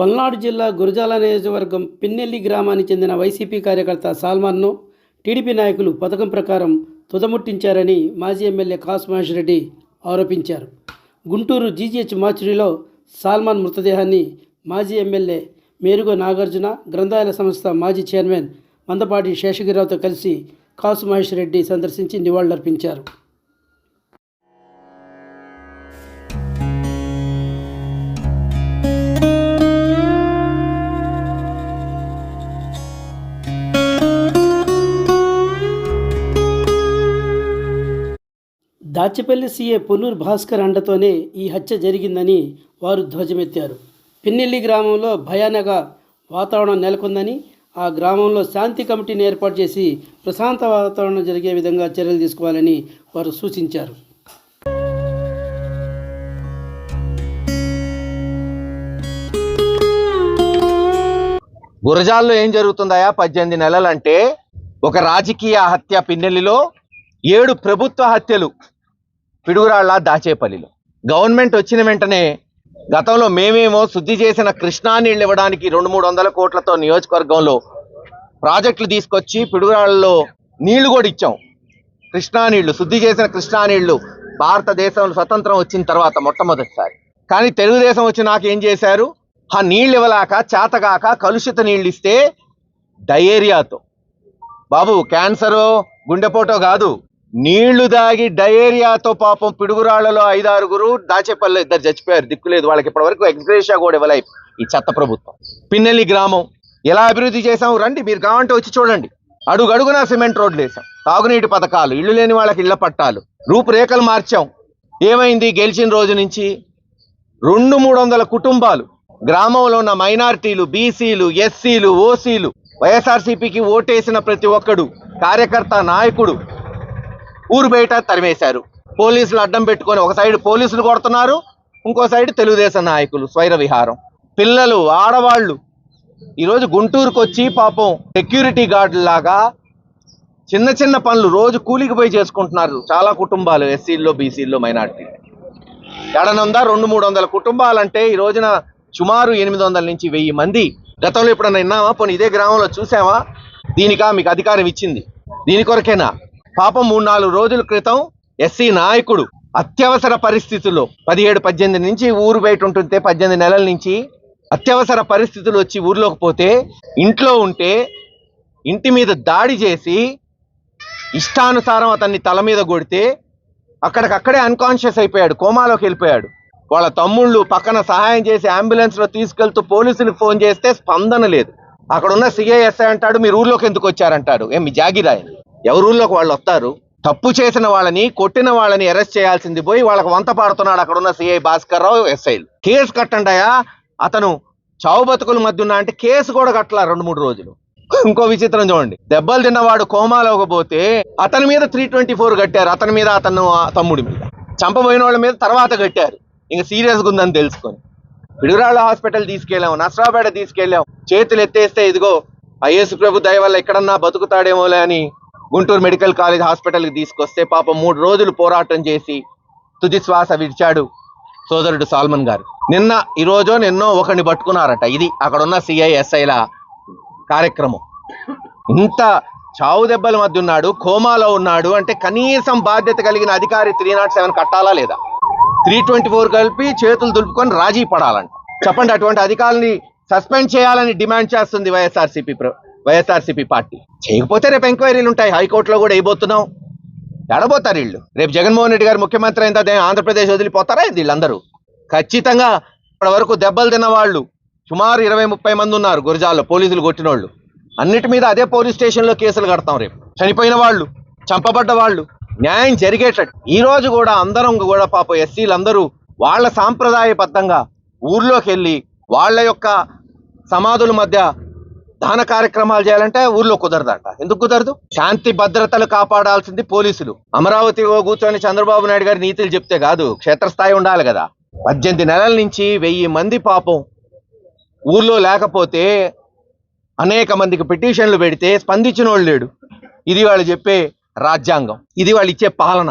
పల్నాడు జిల్లా గురజాల నియోజకవర్గం పిన్నెల్లి గ్రామానికి చెందిన వైసీపీ కార్యకర్త సాల్మాన్ను టీడీపీ నాయకులు పథకం ప్రకారం తుదముట్టించారని మాజీ ఎమ్మెల్యే కాసు మహేష్ రెడ్డి ఆరోపించారు. గుంటూరు జీజీహెచ్ మార్చురీలో సాల్మాన్ మృతదేహాన్ని మాజీ ఎమ్మెల్యే మేరుగో నాగార్జున గ్రంథాలయ సంస్థ మాజీ చైర్మన్ మందపాటి శేషగిరిరావుతో కలిసి కాసు మహేష్ రెడ్డి సందర్శించి నివాళులర్పించారు. దాచిపల్లి సీఏ పొన్నూరు భాస్కర్ అండతోనే ఈ హత్య జరిగిందని వారు ధ్వజమెత్తారు. పిన్నెల్లి గ్రామంలో భయానక వాతావరణం నెలకొందని ఆ గ్రామంలో శాంతి కమిటీని ఏర్పాటు చేసి ప్రశాంత వాతావరణం జరిగే విధంగా చర్యలు తీసుకోవాలని వారు సూచించారు. గురజాల్లో ఏం జరుగుతుందయా? పద్దెనిమిది నెలలంటే ఒక రాజకీయ హత్య పిన్నెల్లిలో ఏడు ప్రభుత్వ హత్యలు. పిడుగురాళ్ళ దాచేపల్లిలో. గవర్నమెంట్ వచ్చిన వెంటనే గతంలో మేమేమో శుద్ధి చేసిన కృష్ణా నీళ్ళు ఇవ్వడానికి రెండు మూడు వందల కోట్లతో నియోజకవర్గంలో ప్రాజెక్టులు తీసుకొచ్చి పిడుగురాళ్ళలో నీళ్ళు కూడా ఇచ్చాం. కృష్ణా నీళ్ళు శుద్ధి చేసిన కృష్ణా నీళ్ళు భారతదేశంలో స్వతంత్రం వచ్చిన తర్వాత మొట్టమొదటిసారి. కానీ తెలుగుదేశం వచ్చి నాకు ఏం చేశారు? ఆ నీళ్ళు ఇవ్వలేక చేతగాక కలుషిత నీళ్ళు ఇస్తే డయేరియాతో. బాబు క్యాన్సరో గుండెపోటో కాదు. నీళ్ళు దాగి డయేరియాతో పాపం పిడుగురాళ్ళలో ఐదారుగురు దాచేపల్లి ఇద్దరు చచ్చిపోయారు. దిక్కులేదు వాళ్ళకి ఇప్పటివరకు ఎక్స్గ్రేషియా కూడా ఇవ్వలే ఈ చెత్త ప్రభుత్వం. పిన్నెల్లి గ్రామం. ఎలా అభివృద్ధి చేసాం రండి మీరు కావాలంటే వచ్చి చూడండి. అడుగు అడుగున సిమెంట్ రోడ్లు వేసాం తాగునీటి పథకాలు ఇళ్ళు లేని వాళ్ళకి ఇళ్ళ పట్టాలు రూపురేఖలు మార్చాం. ఏమైంది? గెలిచిన రోజు నుంచి రెండు మూడు వందల కుటుంబాలు గ్రామంలో ఉన్న మైనారిటీలు బీసీలు ఎస్సీలు ఓసీలు వైఎస్ఆర్సీపీకి ఓటేసిన ప్రతి ఒక్కడు కార్యకర్త నాయకుడు ఊరు బయట తరిమేశారు. పోలీసులు అడ్డం పెట్టుకొని ఒక సైడ్ పోలీసులు కొడుతున్నారు ఇంకో సైడ్ తెలుగుదేశం నాయకులు స్వైర విహారం. పిల్లలు ఆడవాళ్ళు ఈరోజు గుంటూరుకు వచ్చి పాపం సెక్యూరిటీ గార్డులాగా చిన్న చిన్న పనులు రోజు కూలికి పోయి చేసుకుంటున్నారు చాలా కుటుంబాలు ఎస్సీల్లో బీసీల్లో మైనార్టీ. ఎడనుందా రెండు మూడు వందల కుటుంబాలంటే ఈ రోజున సుమారు ఎనిమిది వందల నుంచి వెయ్యి మంది. గతంలో ఎప్పుడన్నా విన్నామా పోనీ ఇదే గ్రామంలో చూసామా దీనికా మీకు అధికారం ఇచ్చింది. దీని కొరకేనా? పాపం మూడు నాలుగు రోజుల క్రితం ఎస్సీ నాయకుడు అత్యవసర పరిస్థితుల్లో పదిహేడు పద్దెనిమిది నుంచి ఊరు బయట ఉంటుంటే పద్దెనిమిది నెలల నుంచి అత్యవసర పరిస్థితులు వచ్చి ఊర్లోకి పోతే ఇంట్లో ఉంటే ఇంటి మీద దాడి చేసి ఇష్టానుసారం అతన్ని తల మీద కొడితే అక్కడికక్కడే అన్కాన్షియస్ అయిపోయాడు కోమాలోకి వెళ్ళిపోయాడు. వాళ్ళ తమ్ముళ్ళు పక్కన సహాయం చేసి అంబులెన్స్లో తీసుకెళ్తూ పోలీసులకు ఫోన్ చేస్తే స్పందన లేదు. అక్కడ ఉన్న సిఐఎస్ఐ అంటాడు మీరు ఊర్లోకి ఎందుకు వచ్చారంటాడు? ఏమి జాగిరాయని జాగిరా ఎవరు ఊర్లోకి వాళ్ళు వస్తారు? తప్పు చేసిన వాళ్ళని కొట్టిన వాళ్ళని అరెస్ట్ చేయాల్సింది పోయి వాళ్ళకి వంత పాడుతున్నాడు అక్కడ ఉన్న సిఐ భాస్కర్ రావు ఎస్ఐలు కేసు కట్టండియా అతను చావు బతుకుల మధ్య ఉన్నా అంటే కేసు కూడా కట్టలా రెండు మూడు రోజులు. ఇంకో విచిత్రం చూడండి. దెబ్బలు తిన్నవాడు కోమాలోకి పోతే అతని మీద త్రీ ట్వంటీ ఫోర్ కట్టారు. అతని మీద అతను ఆ తమ్ముడి మీద. చంపబోయిన వాళ్ళ మీద తర్వాత కట్టారు. ఇంకా సీరియస్గా ఉందని తెలుసుకొని. పిడుగురాళ్ళ హాస్పిటల్ తీసుకెళ్ళాం నసరాపేట తీసుకెళ్ళాం చేతులు ఎత్తేస్తే ఇదిగో ఐఎస్ ప్రభు దయ వల్ల ఎక్కడన్నా బతుకుతాడేమోలే అని గుంటూరు మెడికల్ కాలేజ్ హాస్పిటల్కి తీసుకొస్తే పాపం మూడు రోజులు పోరాటం చేసి తుది శ్వాస విడిచాడు సోదరుడు సాల్మన్ గారు. నిన్న ఈ రోజు నిన్నో ఒకరిని పట్టుకున్నారట. ఇది అక్కడ ఉన్న సిఐఎస్ఐల కార్యక్రమం. ఇంత చావు దెబ్బల మధ్య ఉన్నాడు కోమాలో ఉన్నాడు అంటే కనీసం బాధ్యత కలిగిన అధికారి త్రీ నాట్ సెవెన్ కట్టాలా లేదా? త్రీ ట్వంటీ ఫోర్ కలిపి చేతులు దులుపుకొని రాజీ పడాలంట. చెప్పండి అటువంటి అధికారులని సస్పెండ్ చేయాలని డిమాండ్ చేస్తుంది వైఎస్ఆర్సీపీ ప్ర- వైఎస్ఆర్సీపీ పార్టీ. చేయకపోతే రేపు ఎంక్వైరీలు ఉంటాయి. హైకోర్టులో కూడా వేయబోతున్నాం. ఎడబోతారు వీళ్ళు. రేపు జగన్మోహన్ రెడ్డి గారు ముఖ్యమంత్రి అయిన తర్వాత ఆంధ్రప్రదేశ్ వదిలిపోతారా వీళ్ళందరూ? ఖచ్చితంగా ఇప్పటి వరకు దెబ్బలు తిన్నవాళ్ళు సుమారు ఇరవై ముప్పై మంది ఉన్నారు గురజాల్లో పోలీసులు కొట్టిన వాళ్ళు అన్నిటి మీద అదే పోలీస్ స్టేషన్లో కేసులు కడతాం రేపు. చనిపోయిన వాళ్ళు చంపబడ్డ వాళ్ళు న్యాయం జరిగేటట్టు. ఈ రోజు కూడా అందరం కూడా పాప ఎస్సీలందరూ వాళ్ళ సాంప్రదాయబద్ధంగా ఊర్లోకి వెళ్ళి వాళ్ళ యొక్క సమాధుల మధ్య దాన కార్యక్రమాలు చేయాలంటే ఊర్లో కుదరదంట. ఎందుకు కుదరదు? శాంతి భద్రతలు కాపాడాల్సింది పోలీసులు. అమరావతి ఓ కూర్చొని చంద్రబాబు నాయుడు గారి నీతులు చెప్తే కాదు క్షేత్రస్థాయి ఉండాలి కదా. పద్దెనిమిది నెలల నుంచి వెయ్యి మంది పాపం ఊర్లో లేకపోతే అనేక మందికి పిటిషన్లు పెడితే స్పందించిన వాళ్ళు లేడు. ఇది వాళ్ళు చెప్పే రాజ్యాంగం. ఇది వాళ్ళు ఇచ్చే పాలన.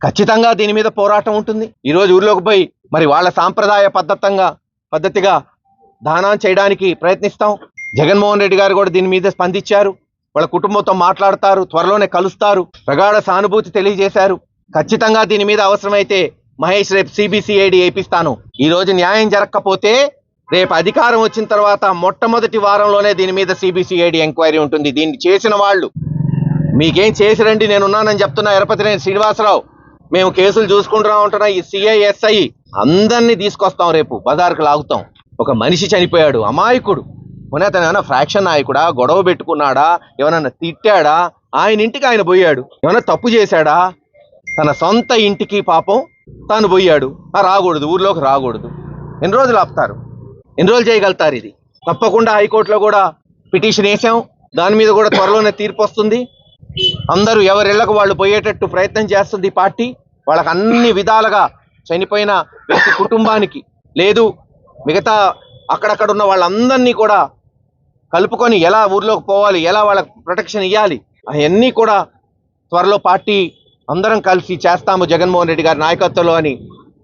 ఖచ్చితంగా దీని మీద పోరాటం ఉంటుంది. ఈరోజు ఊర్లోకి పోయి మరి వాళ్ళ సాంప్రదాయ పద్ధతంగా పద్ధతిగా దానం చేయడానికి ప్రయత్నిస్తాం. జగన్మోహన్ రెడ్డి గారు కూడా దీని మీద స్పందించారు. వాళ్ళ కుటుంబంతో మాట్లాడతారు త్వరలోనే కలుస్తారు ప్రగాఢ సానుభూతి తెలియజేశారు. ఖచ్చితంగా దీని మీద అవసరమైతే మహేష్ రేపు సిబిసిఐడి వేపిస్తాను ఈ రోజు న్యాయం జరగకపోతే రేపు అధికారం వచ్చిన తర్వాత మొట్టమొదటి వారంలోనే దీని మీద సిబిసిఐడి ఎంక్వైరీ ఉంటుంది. దీన్ని చేసిన వాళ్ళు మీకేం చేసిరండి? నేను ఉన్నానని చెప్తున్నా ఎరపతినేని శ్రీనివాసరావు మేము కేసులు చూసుకుంటున్నా ఉంటున్నా. ఈ సిఐఎస్ఐ అందరినీ తీసుకొస్తాం రేపు. బజార్కు లాగుతాం. ఒక మనిషి చనిపోయాడు అమాయకుడు. పోనీ అతను ఏమైనా ఫ్రాక్షన్ నాయకుడా? గొడవ పెట్టుకున్నాడా? ఏమైనా తిట్టాడా? ఆయన ఇంటికి ఆయన పోయాడు. ఏమైనా తప్పు చేశాడా? తన సొంత ఇంటికి పాపం తాను పోయాడు. రాకూడదు ఊర్లోకి రాకూడదు. ఎన్ని రోజులు ఆపుతారు? ఎన్ని రోజులు చేయగలుగుతారు ఇది? తప్పకుండా హైకోర్టులో కూడా పిటిషన్ వేసాం. దాని మీద కూడా త్వరలోనే తీర్పు వస్తుంది. అందరూ ఎవరిళ్ళకు వాళ్ళు పోయేటట్టు ప్రయత్నం చేస్తుంది పార్టీ. వాళ్ళకి అన్ని విధాలుగా చనిపోయిన వ్యక్తి కుటుంబానికి లేదు. మిగతా అక్కడక్కడ ఉన్న వాళ్ళందరినీ కూడా కలుపుకొని ఎలా ఊర్లోకి పోవాలి ఎలా వాళ్ళకి ప్రొటెక్షన్ ఇవ్వాలి అవన్నీ కూడా త్వరలో పార్టీ అందరం కలిసి చేస్తాము జగన్మోహన్ రెడ్డి గారి నాయకత్వంలో అని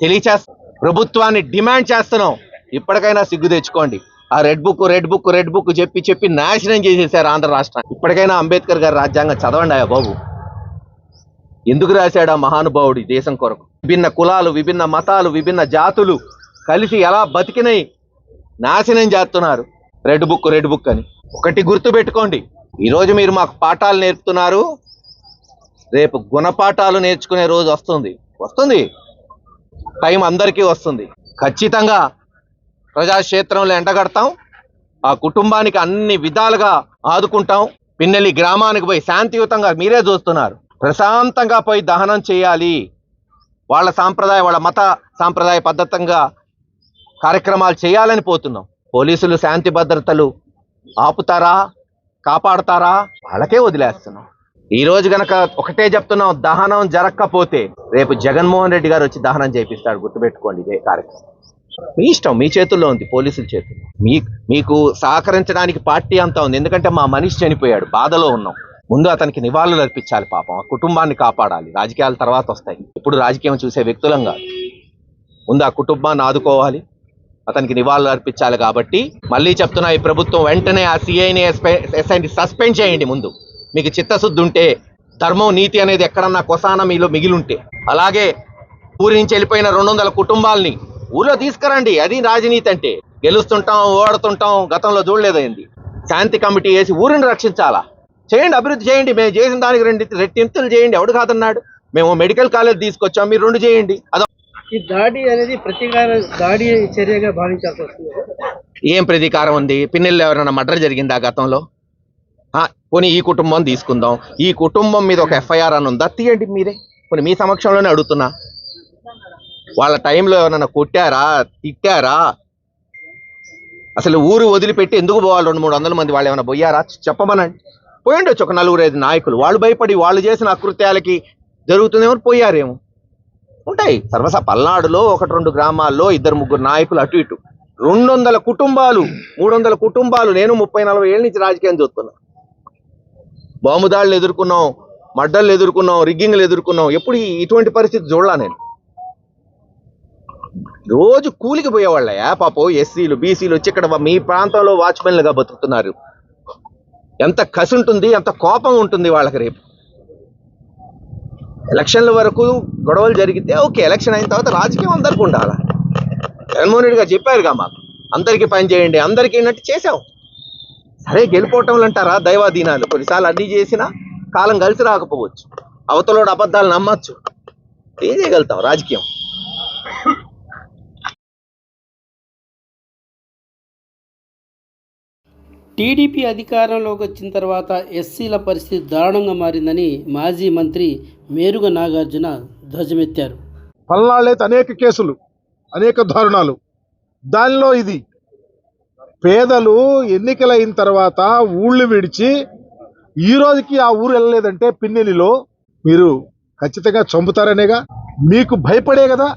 తెలియచేస్తాం ప్రభుత్వాన్ని డిమాండ్ చేస్తున్నాం. ఇప్పటికైనా సిగ్గు తెచ్చుకోండి. ఆ red book red book red book చెప్పి చెప్పి నాశనం చేసేసారు ఆంధ్ర రాష్ట్రాన్ని. ఇప్పటికైనా అంబేద్కర్ గారి రాజ్యాంగం చదవండి ఆ బాబు. ఎందుకు రాశాడు ఆ మహానుభావుడు దేశం కొరకు? విభిన్న కులాలు విభిన్న మతాలు విభిన్న జాతులు కలిసి ఎలా బతికినాయి నాశనం చేస్తున్నారు? రెడ్ బుక్ రెడ్ బుక్ అని. ఒకటి గుర్తు పెట్టుకోండి. ఈరోజు మీరు మాకు పాఠాలు నేర్పుతున్నారు. రేపు గుణపాఠాలు నేర్చుకునే రోజు వస్తుంది. వస్తుంది. టైం అందరికీ వస్తుంది. ఖచ్చితంగా ప్రజాక్షేత్రంలో ఎండగడతాం. ఆ కుటుంబానికి అన్ని విధాలుగా ఆదుకుంటాం. పిన్నెల్లి గ్రామానికి పోయి శాంతియుతంగా మీరే చూస్తున్నారు. ప్రశాంతంగా పోయి దహనం చేయాలి. వాళ్ళ సాంప్రదాయ వాళ్ళ మత సాంప్రదాయ పద్ధతంగా కార్యక్రమాలు చేయాలని పోతున్నాం. పోలీసులు శాంతి భద్రతలు ఆపుతారా కాపాడతారా? వాళ్ళకే వదిలేస్తున్నాం. ఈ రోజు గనక ఒకటే చెప్తున్నాం దహనం జరగకపోతే రేపు జగన్మోహన్ రెడ్డి గారు వచ్చి దహనం చేపిస్తాడు గుర్తుపెట్టుకోండి ఇదే కార్యక్రమం. మీ ఇష్టం మీ చేతుల్లో ఉంది పోలీసుల చేతుల్లో. మీ మీకు సహకరించడానికి పార్టీ అంతా ఉంది ఎందుకంటే మా మనిషి చనిపోయాడు బాధలో ఉన్నాం. ముందు అతనికి నివాళులు అర్పించాలి పాపం ఆ కుటుంబాన్ని కాపాడాలి. రాజకీయాల తర్వాత వస్తాయి. ఇప్పుడు రాజకీయం చూసే వ్యక్తులం కాదు. ముందు ఆ కుటుంబాన్ని ఆదుకోవాలి అతనికి నివాళులు అర్పించాలి కాబట్టి మళ్ళీ చెప్తున్నా ఈ ప్రభుత్వం వెంటనే ఆ సిఐని ఎస్ఐని సస్పెండ్ చేయండి ముందు. మీకు చిత్తశుద్ధి ఉంటే ధర్మం నీతి అనేది ఎక్కడన్నా కొసాన మీలో మిగిలుంటే అలాగే ఊరి నుంచి వెళ్ళిపోయిన రెండు వందల కుటుంబాలని ఊళ్ళో తీసుకురండి. అది రాజనీతి అంటే. గెలుస్తుంటాం ఓడుతుంటాం గతంలో చూడలేదండి శాంతి కమిటీ వేసి ఊరిని రక్షించాలా? చేయండి అభివృద్ధి చేయండి. మేము చేసిన దానికి రెండు రెట్టింపులు చేయండి. ఎవడు కాదన్నాడు? మేము మెడికల్ కాలేజ్ తీసుకొచ్చాం మీరు రెండు చేయండి. అదో ఈ దాడి అనేది ప్రతీకార దాడి చర్యగా భావించాల్సి వస్తుంది. ఏం ప్రతీకారం ఉంది? పిన్నెల్లో ఎవరైనా మర్డర్ జరిగిందా గతంలో? ఆ, పోనీ ఈ కుటుంబం తీసుకుందాం. ఈ కుటుంబం మీద ఒక ఎఫ్ఐఆర్ అని ఉందా? తీయండి మీరే. కొన్ని మీ సమక్షంలోనే అడుగుతున్నా. వాళ్ళ టైంలో ఎవరైనా కొట్టారా? తిట్టారా? అసలు ఊరు వదిలిపెట్టి ఎందుకు పోవాలి? రెండు మూడు వందల మంది వాళ్ళు ఏమైనా పోయారా? చెప్పమనండి. పోయిండొచ్చు ఒక నలుగురు ఐదు నాయకులు. వాళ్ళు భయపడి వాళ్ళు చేసిన అకృత్యాలకి జరుగుతుందేమో పోయారేమో. ఉంటాయి. సర్వస పల్నాడులో ఒకటి రెండు గ్రామాల్లో ఇద్దరు ముగ్గురు నాయకులు అటు ఇటు. రెండు వందల కుటుంబాలు మూడు వందల కుటుంబాలు. నేను ముప్పై నలభై ఏళ్ళ నుంచి రాజకీయం చూస్తున్నా. బాంబు దాడులు ఎదుర్కొన్నాం మడ్డలు ఎదుర్కొన్నాం రిగ్గింగ్లు ఎదుర్కొన్నాం. ఎప్పుడు ఇటువంటి పరిస్థితి చూడలా నేను. రోజు కూలికి పోయేవాళ్ళయా పాపం ఎస్సీలు బీసీలు వచ్చి ఇక్కడ మీ ప్రాంతంలో వాచ్మెన్లుగా బతుకుతున్నారు. ఎంత కసి ఉంటుంది ఎంత కోపం ఉంటుంది వాళ్ళకి రేపు. ఎలక్షన్ల వరకు గొడవలు జరిగితే ఓకే ఎలక్షన్ అయిన తర్వాత రాజకీయం అందరికి ఉండాలి? జగన్మోహన్ రెడ్డి గారు చెప్పారుగా మాకు అందరికీ పని చేయండి అందరికీ అన్నట్టు చేసాం సరే గెలిపోవటంలు అంటారా దైవాధీనాలు? కొన్నిసార్లు అన్ని చేసినా కాలం కలిసి రాకపోవచ్చు. అవతలోడు అబద్ధాలు నమ్మచ్చు. ఏం చేయగలుగుతాం? రాజకీయం. టీడీపీ అధికారంలోకి వచ్చిన తర్వాత ఎస్సీల పరిస్థితి దారుణంగా మారిందని మాజీ మంత్రి మేరుగ నాగార్జున ధ్వజమెత్తారు. పల్నాళ్ళైతే అనేక కేసులు అనేక దారుణాలు దానిలో ఇది పేదలు ఎన్నికలైన తర్వాత ఊళ్ళు విడిచి ఈ రోజుకి ఆ ఊరు వెళ్ళలేదంటే పిన్నెలిలో మీరు ఖచ్చితంగా చంపుతారనేగా మీకు భయపడే కదా.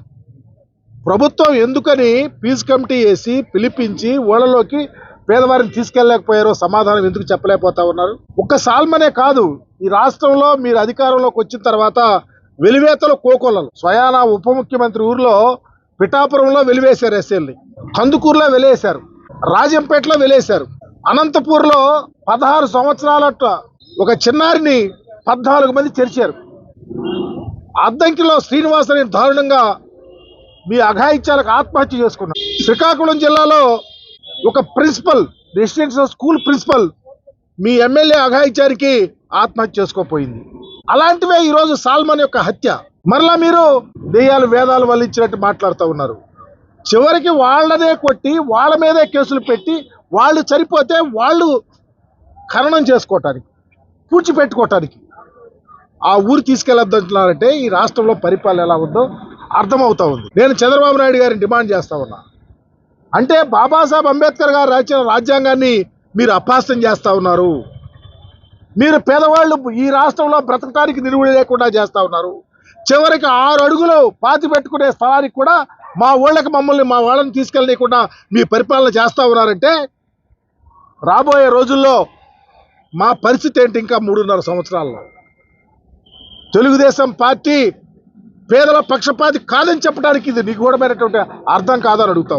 ప్రభుత్వం ఎందుకని పీస్ కమిటీ వేసి పిలిపించి ఓళ్ళలోకి పేదవారిని తీసుకెళ్ళలేకపోయారో సమాధానం ఎందుకు చెప్పలేకపోతా ఉన్నారు? ఒక్క సాల్మనే కాదు ఈ రాష్ట్రంలో మీరు అధికారంలోకి వచ్చిన తర్వాత వెలివేతలు కోకొల్లలు. స్వయాన ఉప ముఖ్యమంత్రి ఊర్లో పిఠాపురంలో వెలివేశారు ఎస్ఎల్ని కందుకూరులో వెలివేశారు. రాజంపేటలో వెలేశారు అనంతపూర్లో పదహారు సంవత్సరాల ఒక చిన్నారిని పద్నాలుగు మంది తెరిచారు. అద్దంకిలో శ్రీనివాసని దారుణంగా మీ అఘాయిత్యాలకు ఆత్మహత్య చేసుకున్నారు. శ్రీకాకుళం జిల్లాలో ఒక ప్రిన్సిపల్ రెసిడెన్షియల్ స్కూల్ ప్రిన్సిపల్ మీ ఎమ్మెల్యే అఘాయిచారికి ఆత్మహత్య చేసుకోపోయింది. అలాంటివే ఈరోజు సాల్మాన్ యొక్క హత్య. మరలా మీరు దెయ్యాలు వేదాలు వల్లించినట్టు మాట్లాడుతూ ఉన్నారు. చివరికి వాళ్ళనే కొట్టి వాళ్ళ మీదే కేసులు పెట్టి వాళ్ళు చనిపోతే వాళ్ళు ఖననం చేసుకోవటానికి పూడ్చిపెట్టుకోవటానికి. ఆ ఊరు తీసుకెళ్ళొద్దంటున్నారంటే ఈ రాష్ట్రంలో పరిపాలన ఎలా ఉందో అర్థమవుతా ఉంది. నేను చంద్రబాబు నాయుడు గారిని డిమాండ్ చేస్తా ఉన్నా. అంటే బాబాసాహెబ్ అంబేద్కర్ గారు రాసిన రాజ్యాంగాన్ని మీరు అపాస్తం చేస్తూ ఉన్నారు. మీరు పేదవాళ్ళు ఈ రాష్ట్రంలో బ్రతకడానికి నిలువడి లేకుండా చేస్తూ ఉన్నారు. చివరికి ఆరు అడుగులు పాతి పెట్టుకునే స్థలానికి కూడా మా ఊళ్ళకి మమ్మల్ని మా వాళ్ళని తీసుకెళ్ళకుండా మీ పరిపాలన చేస్తూ ఉన్నారంటే రాబోయే రోజుల్లో మా పరిస్థితి ఏంటి ఇంకా మూడున్నర సంవత్సరాల్లో? తెలుగుదేశం పార్టీ పేదల పక్షపాతి కాదని చెప్పడానికి ఇది నిగూఢమైనటువంటి అర్థం కాదని అడుగుతాం.